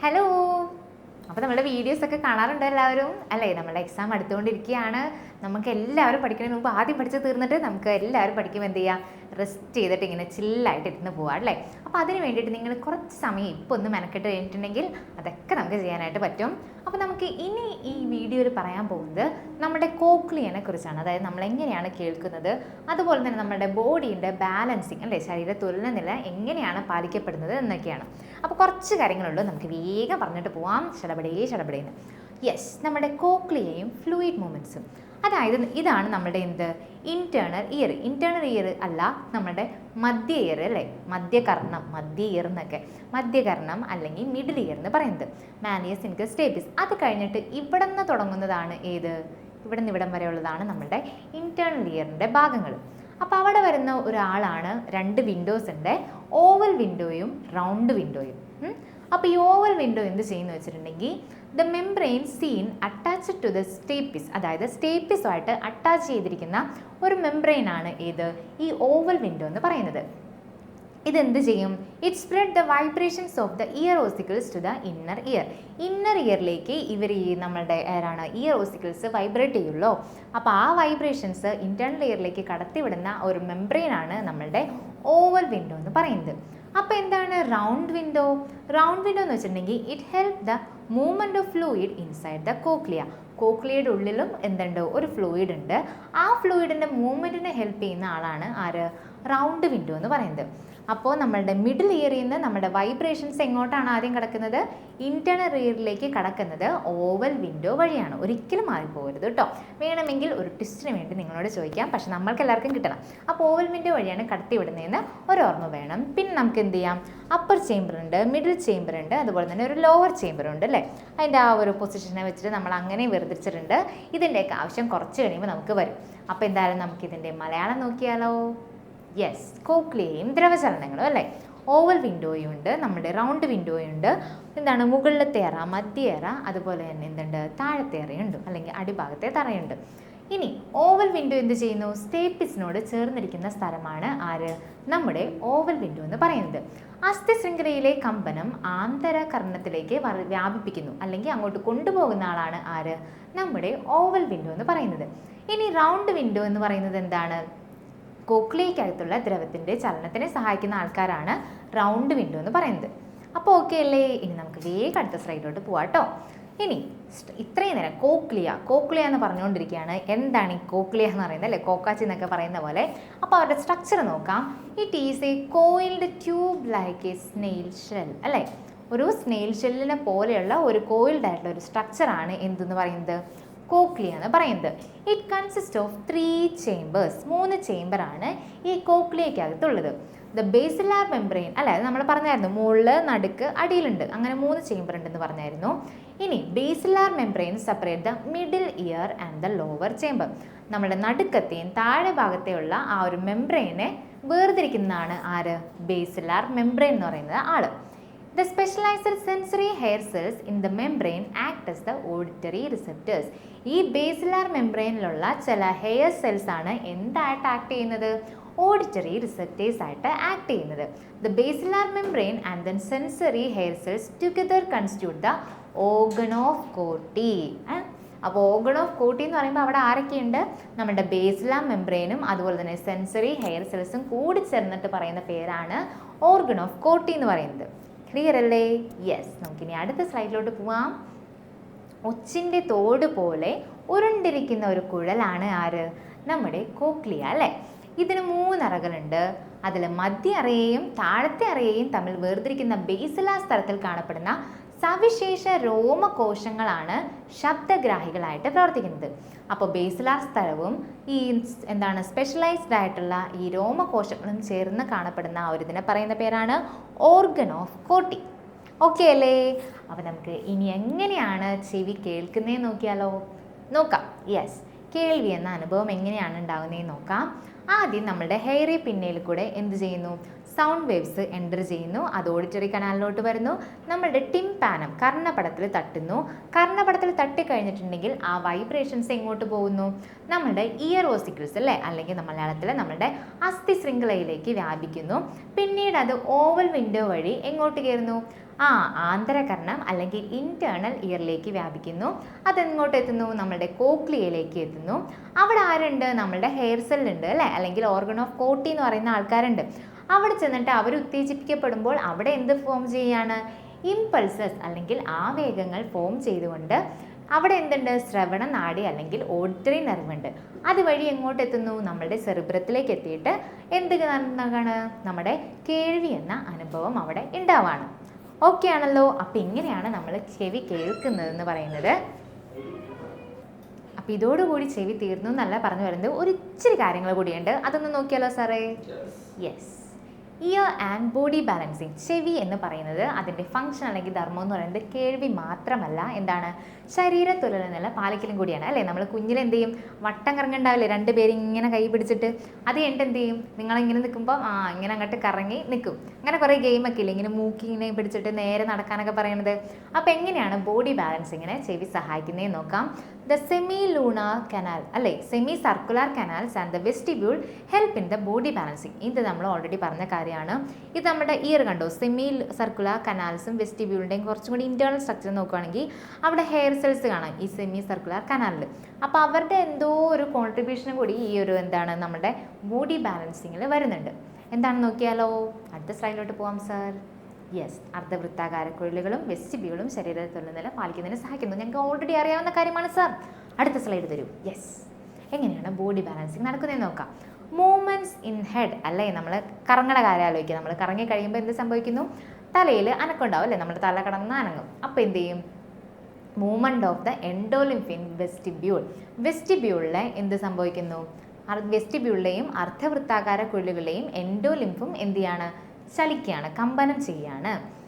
Hello. അപ്പോൾ നമ്മുടെ videos ഒക്കെ കാണാറുണ്ട് എല്ലാവരും? അല്ലേ നമ്മുടെ എക്സാം അടുത്തുകൊണ്ടിരിക്കുകയാണ്. നമുക്ക് എല്ലാവരും പഠിക്കുന്നതിന് മുമ്പ് ആദ്യം പഠിച്ച് തീർന്നിട്ട് നമുക്ക് എല്ലാവരും പഠിക്കുമ്പോൾ എന്ത് ചെയ്യാം? റെസ്റ്റ് ചെയ്തിട്ട് ഇങ്ങനെ ചില്ലായിട്ട് ഇരുന്ന് പോവാം അല്ലേ? അപ്പോൾ അതിന് വേണ്ടിയിട്ട് നിങ്ങൾ കുറച്ച് സമയം ഇപ്പോൾ ഒന്ന് മെനക്കെട്ട് കഴിഞ്ഞിട്ടുണ്ടെങ്കിൽ അതൊക്കെ നമുക്ക് ചെയ്യാനായിട്ട് പറ്റും. അപ്പോൾ നമുക്ക് ഇനി ഈ വീഡിയോയിൽ പറയാൻ പോകുന്നത് നമ്മുടെ കോക്ലിയനെ കുറിച്ചാണ്. അതായത് നമ്മൾ എങ്ങനെയാണ് കേൾക്കുന്നത്? അതുപോലെ തന്നെ നമ്മുടെ ബോഡിയുടെ ബാലൻസിങ് അല്ലേ? ശരീര തുലനനില എങ്ങനെയാണ് പാലിക്കപ്പെടുന്നത് എന്നൊക്കെയാണ്. അപ്പോൾ കുറച്ച് കാര്യങ്ങളുള്ളൂ. നമുക്ക് വേഗം പറഞ്ഞിട്ട് പോവാം. ശടപടേ ചടപടയെന്ന്. യെസ് നമ്മുടെ കോക്ലിയയും ഫ്ലൂയിഡ് മൂമെന്റ്സും അതായത് ഇതാണ് നമ്മുടെ എന്ത്? ഇന്റേർണൽ ഇയർ ഇന്റേർണൽ ഇയർ അല്ല നമ്മുടെ മധ്യ ഇയർ അല്ലേ? മധ്യകർണം മധ്യ ഇയർ എന്നൊക്കെ. മധ്യകർണം അല്ലെങ്കിൽ മിഡിൽ ഇയർ എന്ന് പറയുന്നത്. മാനിയസ് ഇൻകസ് സ്റ്റേബിസ് അത് കഴിഞ്ഞിട്ട് ഇവിടെ നിന്ന് തുടങ്ങുന്നതാണ് ഏത്? ഇവിടെ നിന്ന് ഇവിടം വരെയുള്ളതാണ് നമ്മുടെ ഇന്റേർണൽ ഇയറിന്റെ ഭാഗങ്ങൾ. അപ്പോൾ അവിടെ വരുന്ന ഒരാളാണ് രണ്ട് വിൻഡോസ് ഉണ്ട്. ഓവൽ വിൻഡോയും റൗണ്ട് വിൻഡോയും അപ്പോൾ ഈ ഓവൽ വിൻഡോ എന്ത് ചെയ്യുന്നു വെച്ചിട്ടുണ്ടെങ്കിൽ the membrane seen attached to the stapes അതായത് സ്റ്റേപ്പിസുമായിട്ട് അറ്റാച്ച് ചെയ്തിരിക്കുന്ന ഒരു മെംബ്രെയിൻ ആണ് ഏത്? ഈ ഓവൽ വിൻഡോ എന്ന് പറയുന്നത്. ഇതെന്ത് ചെയ്യും? It spread the vibrations of the ear ossicles to the inner ear inner ഇയറിലേക്ക് ഇവർ ഈ നമ്മളുടെ ആരാണ് ഇയർ ഓസിക്കിൾസ് വൈബ്രേറ്റ് ചെയ്യുള്ളൂ. അപ്പോൾ ആ വൈബ്രേഷൻസ് ഇന്റേർണൽ ഇയറിലേക്ക് കടത്തിവിടുന്ന ഒരു മെംബ്രെയിൻ ആണ് നമ്മളുടെ ഓവൽ വിൻഡോ എന്ന് പറയുന്നത്. അപ്പോൾ എന്താണ് റൗണ്ട് വിൻഡോ റൗണ്ട് വിൻഡോ എന്ന് വെച്ചിട്ടുണ്ടെങ്കിൽ it help the movement of fluid inside the cochlea കോക്ലിയയുടെ ഉള്ളിലും എന്തുണ്ട്? ഒരു ഫ്ലൂയിഡ് ഉണ്ട്. ആ ഫ്ലൂയിഡിന്റെ മൂവ്മെന്റിനെ ഹെൽപ്പ് ചെയ്യുന്ന ആളാണ് ആര്? റൗണ്ട് വിൻഡോ എന്ന് പറയുന്നത്. അപ്പോൾ നമ്മളുടെ മിഡിൽ ഇയറിൽ നിന്ന് നമ്മുടെ വൈബ്രേഷൻസ് എങ്ങോട്ടാണ് ആദ്യം കിടക്കുന്നത്? ഇന്റേണൽ ഇയറിലേക്ക് കടക്കുന്നത് ഓവൽ വിൻഡോ വഴിയാണ്. ഒരിക്കലും മാറിപ്പോകരുത് കേട്ടോ വേണമെങ്കിൽ ഒരു ട്വിസ്റ്റിന് വേണ്ടി നിങ്ങളോട് ചോദിക്കാം. പക്ഷെ നമ്മൾക്ക് എല്ലാവർക്കും കിട്ടണം. അപ്പോൾ ഓവൽ വിൻഡോ വഴിയാണ് കടത്തി വിടുന്നതെന്ന് ഒരു ഓർമ്മ വേണം. പിന്നെ നമുക്ക് എന്ത് ചെയ്യാം? അപ്പർ ചേംബർ ഉണ്ട് മിഡിൽ ചേംബർ ഉണ്ട് അതുപോലെ തന്നെ ഒരു ലോവർ ചേംബർ ഉണ്ട് അല്ലേ? അതിന്റെ ആ ഒരു പൊസിഷനെ വെച്ചിട്ട് നമ്മൾ അങ്ങനെ വേർതിരിച്ചിട്ടുണ്ട്. ഇതിന്റെയൊക്കെ ആവശ്യം കുറച്ച് കഴിയുമ്പോൾ നമുക്ക് വരും. അപ്പോൾ എന്തായാലും നമുക്കിതിന്റെ മലയാളം നോക്കിയാലോ. യെസ് കോക്ലിയയും ദ്രവചലനങ്ങളും അല്ലേ? ഓവൽ വിൻഡോയും ഉണ്ട് നമ്മുടെ റൗണ്ട് വിൻഡോയും ഉണ്ട്. എന്താണ്? മുകളിലത്തെ അറ മധ്യ അറ അതുപോലെ തന്നെ എന്തുണ്ട്? താഴത്തെ അറയുണ്ട് അല്ലെങ്കിൽ അടിഭാഗത്തെ തറയുണ്ട്. ഇനി ഓവൽ വിൻഡോ എന്ത് ചെയ്യുന്നു? സ്റ്റേപ്പിസിനോട് ചേർന്നിരിക്കുന്ന സ്ഥലമാണ് ആര്? നമ്മുടെ ഓവൽ വിൻഡോ എന്ന് പറയുന്നത്. അസ്ഥി ശൃംഖലയിലെ കമ്പനം ആന്തരകർണത്തിലേക്ക് വ്യാപിപ്പിക്കുന്നു അല്ലെങ്കിൽ അങ്ങോട്ട് കൊണ്ടുപോകുന്ന ആളാണ് ആര്? നമ്മുടെ ഓവൽ വിൻഡോ എന്ന് പറയുന്നത്. ഇനി റൗണ്ട് വിൻഡോ എന്ന് പറയുന്നത് എന്താണ്? കോക്ലിയക്കകത്തുള്ള ദ്രവത്തിന്റെ ചലനത്തിനെ സഹായിക്കുന്ന ആൾക്കാരാണ് റൗണ്ട് വിൻഡോ എന്ന് പറയുന്നത്. അപ്പോൾ ഓക്കെ അല്ലേ? ഇനി നമുക്ക് വേഗം അടുത്ത സ്ലൈഡിലോട്ട് പോവാം കേട്ടോ. ഇനി ഇത്രയും നേരം കോക്ലിയ കോക്ലിയ എന്ന് പറഞ്ഞുകൊണ്ടിരിക്കുകയാണ്. എന്താണ് ഈ കോക്ലിയ എന്ന് പറയുന്നത് അല്ലേ? കോക്കാച്ചി എന്നൊക്കെ പറയുന്ന പോലെ. അപ്പോൾ അവരുടെ സ്ട്രക്ചർ നോക്കാം. It is a coiled tube like a snail shell അല്ലേ? ഒരു സ്നെയിൽ ഷെല്ലിനെ പോലെയുള്ള ഒരു കോയിൽഡ് ആയിട്ടുള്ള ഒരു സ്ട്രക്ചറാണ് എന്തെന്ന് പറയുന്നത്? കോക്ലിയ എന്ന് പറയുന്നത്. It consist of three chambers മൂന്ന് ചേംബറാണ് ഈ കോക്ലിയക്കകത്തുള്ളത് ദ ബേസിലാർ മെംബ്രെയിൻ അല്ലെ നമ്മൾ പറഞ്ഞായിരുന്നു മുകളിൽ നടുക്ക് അടിയിലുണ്ട്. അങ്ങനെ മൂന്ന് ചേംബർ ഉണ്ടെന്ന് പറഞ്ഞായിരുന്നു. ഇനി basilar membrane separate the middle ear and the lower chamber നമ്മുടെ നടുക്കത്തെയും താഴെ ഭാഗത്തെയുള്ള ആ ഒരു മെംബ്രെയിനെ വേർതിരിക്കുന്നതാണ് ആര്? ബേസിലാർ മെംബ്രെയിൻ എന്ന് പറയുന്നത് ആൾ. The specialized sensory hair cells in the membrane act as the auditory receptors. ഈ ബേസിലാർ മെംബ്രെയിനിലുള്ള ചില ഹെയർ സെൽസ് ആണ് എന്തായിട്ട് ആക്ട് ചെയ്യുന്നത്? ഓഡിറ്ററി റിസെപ്റ്റേഴ്സ് ആയിട്ട് ആക്ട് ചെയ്യുന്നത്. The basilar membrane and then sensory hair cells together constitute the organ of Corti അപ്പോൾ organ of കോട്ടി എന്ന് പറയുമ്പോൾ അവിടെ ആരൊക്കെയുണ്ട്? നമ്മുടെ ബേസിലാർ മെംബ്രെയിനും അതുപോലെ തന്നെ സെൻസറി ഹെയർ സെൽസും കൂടി ചേർന്നിട്ട് പറയുന്ന പേരാണ് ഓർഗൺ ഓഫ് കോട്ടി എന്ന് പറയുന്നത്. ക്ലിയർ അല്ലേ? യെസ് നമുക്കിനി അടുത്ത സ്ലൈഡിലോട്ട് പോവാം. ഒച്ചിന്റെ തോട് പോലെ ഉരുണ്ടിരിക്കുന്ന ഒരു കുഴലാണ് ആര്? നമ്മുടെ കോക്ലിയ അല്ലേ? ഇതിന് മൂന്നറകളുണ്ട് അതിൽ മധ്യ അറയെയും താഴത്തെ അറയെയും തമ്മിൽ വേർതിരിക്കുന്ന ബേസിലാ സ്ഥലത്തിൽ കാണപ്പെടുന്ന സവിശേഷ രോമകോശങ്ങളാണ് ശബ്ദഗ്രാഹികളായിട്ട് പ്രവർത്തിക്കുന്നത്. അപ്പോൾ ബേസിലാർ സ്ഥലവും ഈ എന്താണ് സ്പെഷ്യലൈസ്ഡ് ആയിട്ടുള്ള ഈ രോമകോശങ്ങളും ചേർന്ന് കാണപ്പെടുന്ന ആ ഒരു ഇതിനെ പറയുന്ന പേരാണ് ഓർഗൻ ഓഫ് കോട്ടി ഓക്കെ അല്ലേ? അപ്പോൾ നമുക്ക് ഇനി എങ്ങനെയാണ് ചെവി കേൾക്കുന്നതെന്ന് നോക്കിയാലോ? നോക്കാം. യെസ് കേൾവി എന്ന അനുഭവം എങ്ങനെയാണ് ഉണ്ടാകുന്നതെന്ന് നോക്കാം. ആദ്യം നമ്മളുടെ ഹെയറി പിന്നയിൽ കൂടെ എന്ത് ചെയ്യുന്നു? സൗണ്ട് വേവ്സ് എന്റർ ചെയ്യുന്നു. അത് ഓഡിറ്ററി കനാലിലോട്ട് വരുന്നു. നമ്മളുടെ ടിംപാനം കർണപടത്തിൽ തട്ടുന്നു. കർണപടത്തിൽ തട്ടിക്കഴിഞ്ഞിട്ടുണ്ടെങ്കിൽ ആ വൈബ്രേഷൻസ് എങ്ങോട്ട് പോകുന്നു? നമ്മളുടെ ഇയർ ഓസിക്കിൾസ് അല്ലേ? അല്ലെങ്കിൽ മലയാളത്തിൽ നമ്മളുടെ അസ്ഥി ശൃംഖലയിലേക്ക് വ്യാപിക്കുന്നു. പിന്നീട് അത് ഓവൽ വിൻഡോ വഴി എങ്ങോട്ട് കയറുന്നു? ആ ആന്തരകർണം അല്ലെങ്കിൽ ഇന്റേണൽ ഇയറിലേക്ക് വ്യാപിക്കുന്നു. അതെങ്ങോട്ട് എത്തുന്നു? നമ്മുടെ കോക്ലിയയിലേക്ക് എത്തുന്നു. അവിടെ ആരുണ്ട്? നമ്മളുടെ ഹെയർ സെല്ലുണ്ട് അല്ലേ? അല്ലെങ്കിൽ ഓർഗൺ ഓഫ് കോട്ടി എന്ന് പറയുന്ന ആൾക്കാരുണ്ട്. അവിടെ ചെന്നിട്ട് അവർ ഉത്തേജിപ്പിക്കപ്പെടുമ്പോൾ അവിടെ എന്ത് ഫോം ചെയ്യാണ്? ഇമ്പൾസസ് അല്ലെങ്കിൽ ആവേഗങ്ങൾ ഫോം ചെയ്തുകൊണ്ട് അവിടെ എന്തുണ്ട്? ശ്രവണ നാടി അല്ലെങ്കിൽ ഓഡിറ്ററി നെർവുണ്ട് അതുവഴി എങ്ങോട്ട് എത്തുന്നു? നമ്മളുടെ സെറിബ്രത്തിലേക്ക് എത്തിയിട്ട് എന്ത് നടന്നാണ്? നമ്മുടെ കേൾവി എന്ന അനുഭവം അവിടെ ഉണ്ടാവാണ്. ഓക്കെ ആണല്ലോ. അപ്പം ഇങ്ങനെയാണ് നമ്മൾ ചെവി കേൾക്കുന്നതെന്ന് പറയുന്നത്. അപ്പം ഇതോടുകൂടി ചെവി തീർന്നു എന്നല്ല പറഞ്ഞു വരുന്നത്. ഒരു ഇച്ചിരി കാര്യങ്ങൾ കൂടിയുണ്ട്. അതൊന്ന് നോക്കിയാലോ സാറേ? Yes ear and body balancing ചെവി എന്ന് പറയുന്നത് അതിന്റെ ഫംഗ്ഷൻ അല്ലെങ്കിൽ ധർമ്മം എന്ന് പറയുന്നത് കേൾവി മാത്രമല്ല. എന്താണ്? ശരീര തുലനില പാലിക്കലും കൂടിയാണ്. അല്ലേ? നമ്മൾ കുഞ്ഞിൽ എന്ത് ചെയ്യും? വട്ടം കറങ്ങുണ്ടാവില്ലേ? രണ്ട് പേര് ഇങ്ങനെ കൈ പിടിച്ചിട്ട് അത് കഴിഞ്ഞിട്ട് എന്ത് ചെയ്യും? നിങ്ങളിങ്ങനെ നിൽക്കുമ്പോൾ ആ ഇങ്ങനെ അങ്ങോട്ട് കറങ്ങി നിൽക്കും. അങ്ങനെ കുറേ ഗെയിമൊക്കെ ഇല്ലേ? ഇങ്ങനെ മൂക്കി ഇങ്ങനെ പിടിച്ചിട്ട് നേരെ നടക്കാനൊക്കെ പറയുന്നത് അപ്പോൾ എങ്ങനെയാണ് ബോഡി ബാലൻസിങ്ങിനെ ചെവി സഹായിക്കുന്നതെന്ന് നോക്കാം. ദ സെമി ലൂണാർ കനാൽ അല്ലേ? Semi circular canals and the vestibule help in the body balancing ഇത് നമ്മൾ ഓൾറെഡി പറഞ്ഞ കാര്യമാണ് ഇത് നമ്മുടെ ഇയർ കണ്ടോ സെമി സർക്കുലർ കനാൽസും വെസ്റ്റിബ്യൂളിന്റെയും കുറച്ചും കൂടി ഇന്റേർണൽ സ്ട്രക്ചർ നോക്കുകയാണെങ്കിൽ അവിടെ ഹെയർ സെൽസ് കാണാം ഈ സെമി സർക്കുലർ കനാലിൽ അപ്പോൾ അവരുടെ എന്തോ ഒരു കോൺട്രിബ്യൂഷനും കൂടി ഈ ഒരു എന്താണ് നമ്മുടെ ബോഡി ബാലൻസിങ്ങിൽ വരുന്നുണ്ട്. എന്താണ് നോക്കിയാലോ? അടുത്ത സ്ലൈഡിലോട്ട് പോവാം സാർ യെസ് അർദ്ധവൃത്താകാര കുഴലുകളും വെസ്റ്റിബ്യൂളും ശരീരത്തിൽ നില പാലിക്കുന്നതിന് സഹായിക്കുന്നു. ഞങ്ങൾക്ക് ഓൾറെഡി അറിയാവുന്ന കാര്യമാണ് സാർ അടുത്ത സ്ലൈഡ് തരൂ. യെസ് എങ്ങനെയാണ് ബോഡി ബാലൻസിങ് നടക്കുന്നതെന്ന് നോക്കാം. മൂവ്മെന്റ്സ് ഇൻ ഹെഡ് അല്ലേ? നമ്മൾ കറങ്ങണ കാര്യം ആലോചിക്കുക. നമ്മൾ കറങ്ങി കഴിയുമ്പോൾ എന്ത് സംഭവിക്കുന്നു? തലയിൽ അനക്കുണ്ടാവും അല്ലേ? നമ്മുടെ തല കടന്ന് അനങ്ങും. അപ്പോൾ എന്ത് ചെയ്യും? Movement of the endolymph in vestibule വെസ്റ്റിബ്യൂളിലെ എന്ത് സംഭവിക്കുന്നു? വെസ്റ്റിബ്യൂളിലെയും അർദ്ധവൃത്താകാര കുഴലുകളെയും എൻഡോലിംഫും എന്ത് ചെയ്യാണ്? ചലിക്കുകയാണ്. കമ്പനം ചെയ്യാണ്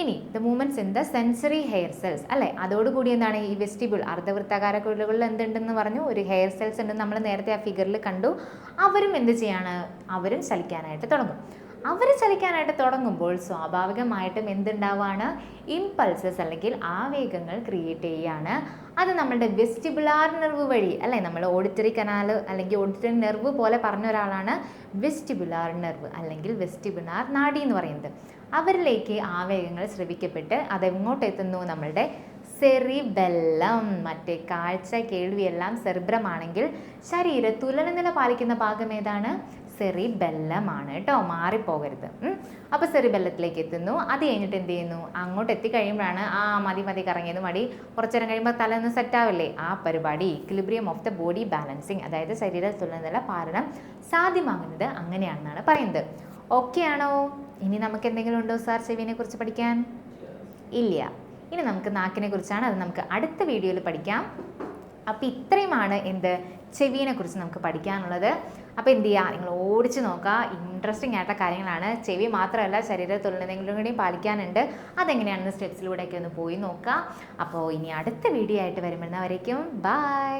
ഇനി the movements in the sensory hair cells അല്ലേ? അതോടുകൂടി എന്താണ് ഈ വെസ്റ്റിബിൾ അർദ്ധവൃത്താകാര കുഴലുകളിൽ എന്തുണ്ടെന്ന് പറഞ്ഞു? ഒരു ഹെയർ സെൽസ് ഉണ്ടെന്ന് നമ്മൾ നേരത്തെ ആ ഫിഗറിൽ കണ്ടു. അവരും എന്ത് ചെയ്യാണ്? അവരും ചലിക്കാനായിട്ട് തുടങ്ങും. അവർ ചലിക്കാനായിട്ട് തുടങ്ങുമ്പോൾ സ്വാഭാവികമായിട്ടും എന്തുണ്ടാവാണ്? ഇമ്പൾസസ് അല്ലെങ്കിൽ ആവേഗങ്ങൾ ക്രിയേറ്റ് ചെയ്യുകയാണ് അത് നമ്മളുടെ വെസ്റ്റിബുലാർ നെർവ് വഴി അല്ലേ? നമ്മൾ ഓഡിറ്ററി കനാൽ അല്ലെങ്കിൽ ഓഡിറ്ററി നെർവ് പോലെ പറഞ്ഞ ഒരാളാണ് വെസ്റ്റിബുലാർ നെർവ് അല്ലെങ്കിൽ വെസ്റ്റിബുലാർ നാഡി എന്ന് പറയുന്നത്. അവരിലേക്ക് ആവേഗങ്ങൾ ശ്രവിക്കപ്പെട്ട് അതെങ്ങോട്ട് എത്തുന്നു നമ്മളുടെ സെറിബെല്ലം മറ്റേ കാഴ്ച കേൾവിയെല്ലാം സെർബ്രമാണെങ്കിൽ ശരീര തുലനനില പാലിക്കുന്ന ഭാഗം ഏതാണ്? സെറിബെല്ലമാണ് കേട്ടോ മാറിപ്പോകരുത്. അപ്പോൾ സെറിബെല്ലത്തിലേക്ക് എത്തുന്നു. അത് കഴിഞ്ഞിട്ട് എന്ത് ചെയ്യുന്നു? അങ്ങോട്ട് എത്തിക്കഴിയുമ്പോഴാണ് ആ മതി മതി കറങ്ങിയത് മടി കുറച്ചു നേരം കഴിയുമ്പോൾ തല ഒന്ന് സെറ്റ് ആവില്ലേ? ആ പരിപാടി equilibrium of the body balancing അതായത് ശരീര തുലനില പാലനം സാധ്യമാകുന്നത് അങ്ങനെയാണെന്നാണ് പറയുന്നത്. ഓക്കെ ആണോ? ഇനി നമുക്ക് എന്തെങ്കിലും ഉണ്ടോ സാർ ചെവിനെ കുറിച്ച് പഠിക്കാൻ? ഇല്ല. ഇനി നമുക്ക് നാക്കിനെ കുറിച്ചാണ് അത് നമുക്ക് അടുത്ത വീഡിയോയിൽ പഠിക്കാം. അപ്പോൾ ഇത്രയുമാണ് എന്ത് ചെവിനെ കുറിച്ച് നമുക്ക് പഠിക്കാനുള്ളത്. അപ്പോൾ എന്ത് ചെയ്യുക നിങ്ങൾ ഓടിച്ച് നോക്കുക ഇൻട്രസ്റ്റിംഗ് ആയിട്ടുള്ള കാര്യങ്ങളാണ്. ചെവി മാത്രമല്ല ശരീരത്തുള്ളതെങ്കിലും കൂടി പാലിക്കാനുണ്ട്. അതെങ്ങനെയാണെന്ന് സ്റ്റെപ്സിലൂടെയൊക്കെ ഒന്ന് പോയി നോക്കുക അപ്പോൾ ഇനി അടുത്ത വീഡിയോ ആയിട്ട് വരുമ്പോഴേക്കും ബൈ